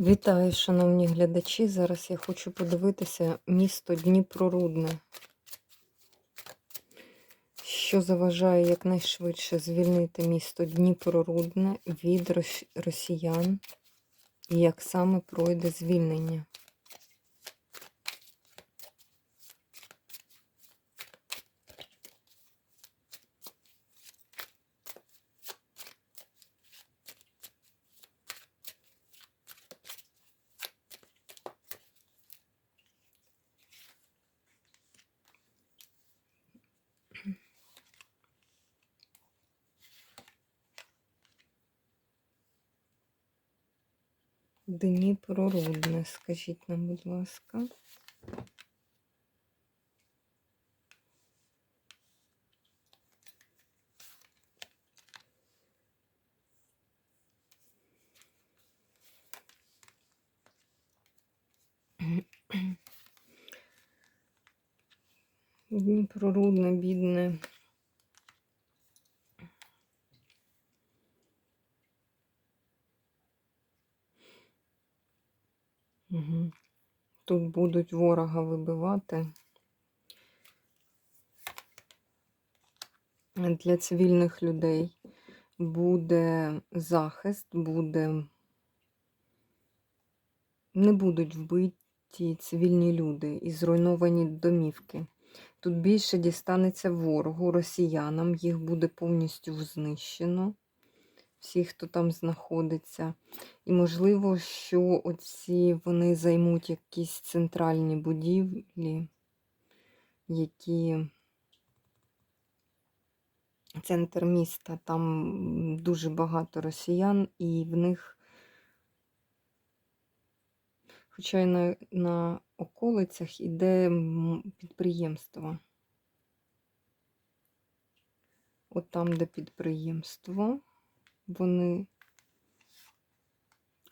Вітаю, шановні глядачі. Зараз я хочу подивитися місто Дніпрорудне, що заважає якнайшвидше звільнити місто Дніпрорудне від росіян і як саме пройде звільнення. Дніпрорудне, скажіть нам, будь ласка. Дніпрорудне, бідне. Угу. Тут будуть ворога вибивати. Для цивільних людей буде захист, буде не будуть вбиті цивільні люди і зруйновані домівки. Тут більше дістанеться ворогу, росіянам, їх буде повністю знищено, всі, хто там знаходиться. І можливо, що оці вони займуть якісь центральні будівлі, які центр міста, там дуже багато росіян, і в них, хоча й на, на околицях іде підприємство. От там, де підприємство, вони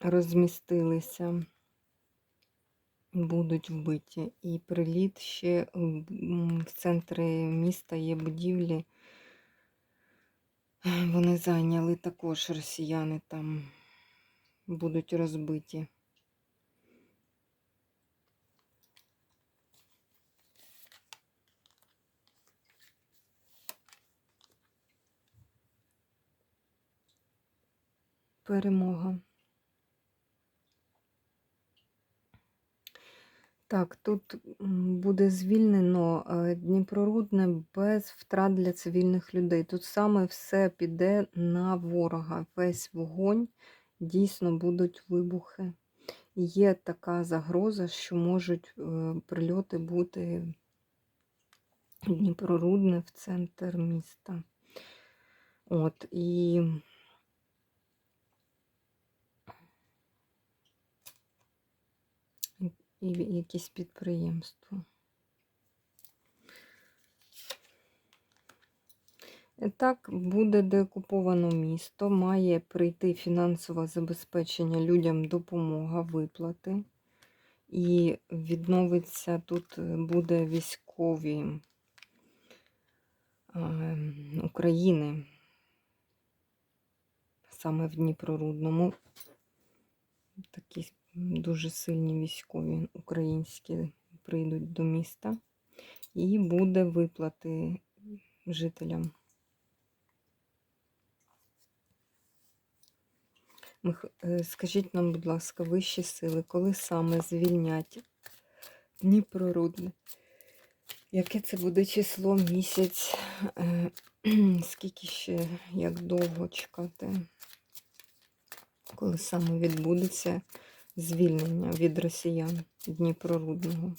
розмістилися, будуть вбиті. І приліт ще в центрі міста є будівлі. Вони зайняли також росіяни там будуть розбиті. Перемога. Так, тут буде звільнено е, Дніпрорудне без втрат для цивільних людей. Тут саме все піде на ворога. Весь вогонь, дійсно будуть вибухи. Є така загроза, що можуть е, прильоти бути Дніпрорудне в центр міста. От, і і якісь підприємства. І Так, буде деокуповано місто, має прийти фінансове забезпечення людям, допомога, виплати. І відновиться тут е, буде військові е, України, саме в Дніпрорудному. Такі дуже сильні військові українські прийдуть до міста. І буде виплати жителям. Е, Скажіть нам, будь ласка, вищі сили, коли саме звільнять Дніпрорудне? Яке це буде число, місяць? Е, Скільки ще, як довго чекати? Коли саме відбудеться звільнення від росіян Дніпрорудного?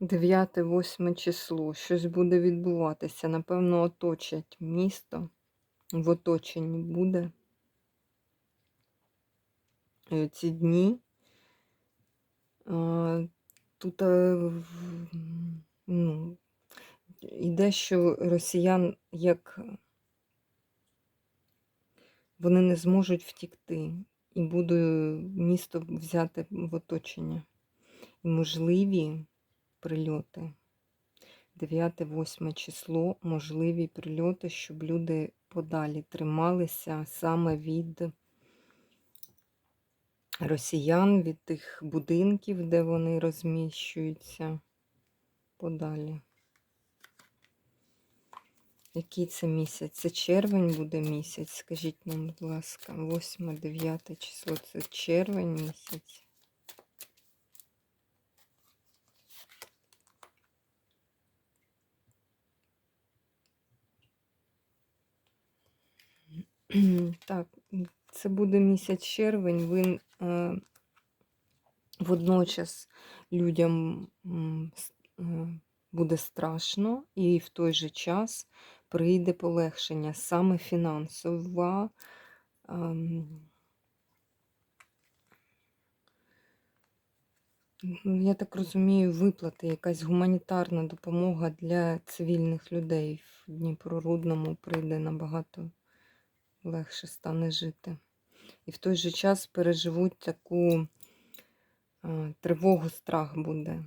Дев'яте, восьме число. Щось буде відбуватися. Напевно, оточать місто. В оточенні буде. Ці дні. Тут е, ну, йде, що росіян як вони не зможуть втікти. і буду місто взяти в оточення. І можливі прильоти. 9-8 число, можливі прильоти, щоб люди подалі трималися саме від росіян, від тих будинків, де вони розміщуються подалі. Який це місяць? Це червень буде місяць. Скажіть нам, будь ласка, 8-9 число це червень місяць. Так, це буде місяць червень. Е, водночас людям е, буде страшно, і в той же час прийде полегшення, саме фінансова. ну, Я так розумію, виплати, якась гуманітарна допомога для цивільних людей в Дніпрорудному прийде набагато легше стане жити. І в той же час переживуть таку е, тривогу, страх буде.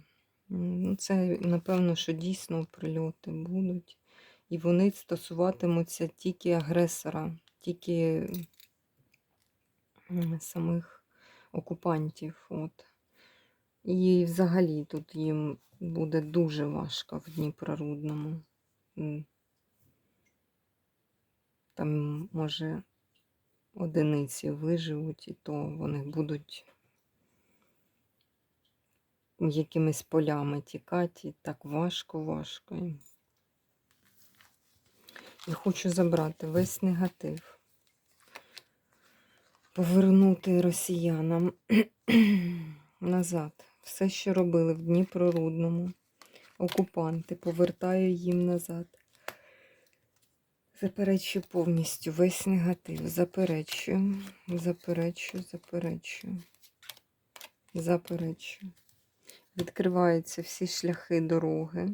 Ну, це, напевно, що дійсно прильоти будуть. І вони стосуватимуться тільки агресора, тільки самих окупантів. От. І взагалі тут їм буде дуже важко в Дніпрорудному. Там, може, одиниці виживуть, і то вони будуть якимись полями тікати, і так важко, важко. їм. І хочу забрати весь негатив, повернути росіянам назад. Все, що робили в Дніпрорудному, окупанти, повертаю їм назад. Заперечую повністю весь негатив. Заперечую, заперечую, заперечую, заперечую. Відкриваються всі шляхи дороги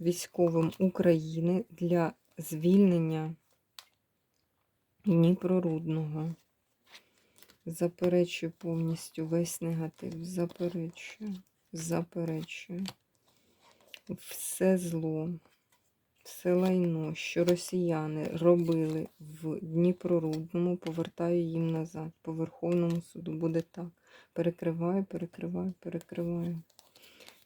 військовим України для звільнення Дніпрорудного. Заперечую повністю весь негатив. Заперечую, заперечую. Все зло, все лайно, що росіяни робили в Дніпрорудному, повертаю їм назад. По Верховному суду буде так. Перекриваю, перекриваю, перекриваю.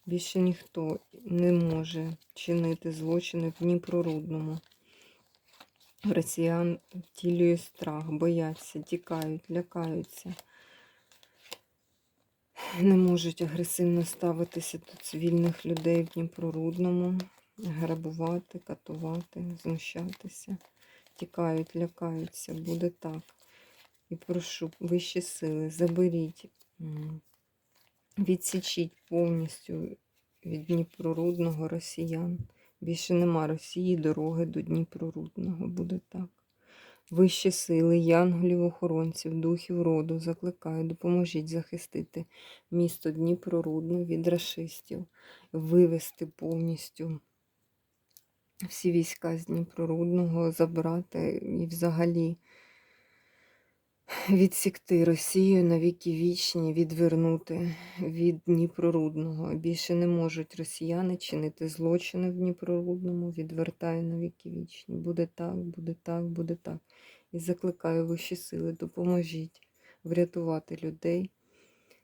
Більше ніхто не може чинити злочини в Дніпрорудному. Росіян втілює страх, бояться, тікають, лякаються. Не можуть агресивно ставитися до цивільних людей в Дніпрорудному, грабувати, катувати, знущатися. Тікають, лякаються, буде так. І прошу вищі сили, заберіть, відсічіть повністю від Дніпрорудного росіян. Більше нема Росії, дороги до Дніпрорудного. Буде так. Вищі сили, янголів, охоронців, духів роду, закликаю, допоможіть захистити місто Дніпрорудне від рашистів, вивести повністю всі війська з Дніпрорудного, забрати і взагалі відсікти Росію на віки вічні, відвернути від Дніпрорудного. Більше не можуть росіяни чинити злочини в Дніпрорудному, відвертаю на віки вічні. Буде так, буде так, буде так. І закликаю вищі сили, допоможіть врятувати людей,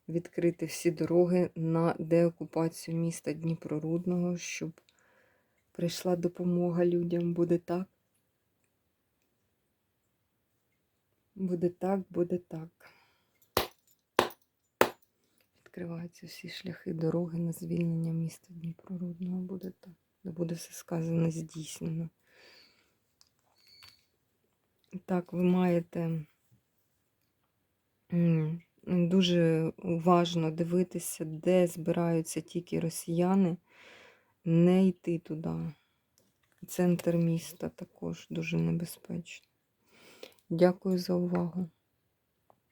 відкрити всі дороги на деокупацію міста Дніпрорудного, щоб прийшла допомога людям. Буде так. Буде так, буде так. Відкриваються всі шляхи дороги на звільнення міста Дніпрорудного. Буде так. Буде все сказано, здійснено. Так, ви маєте дуже уважно дивитися, де збираються тільки росіяни, не йти туди. Центр міста також дуже небезпечно. Дякую за увагу.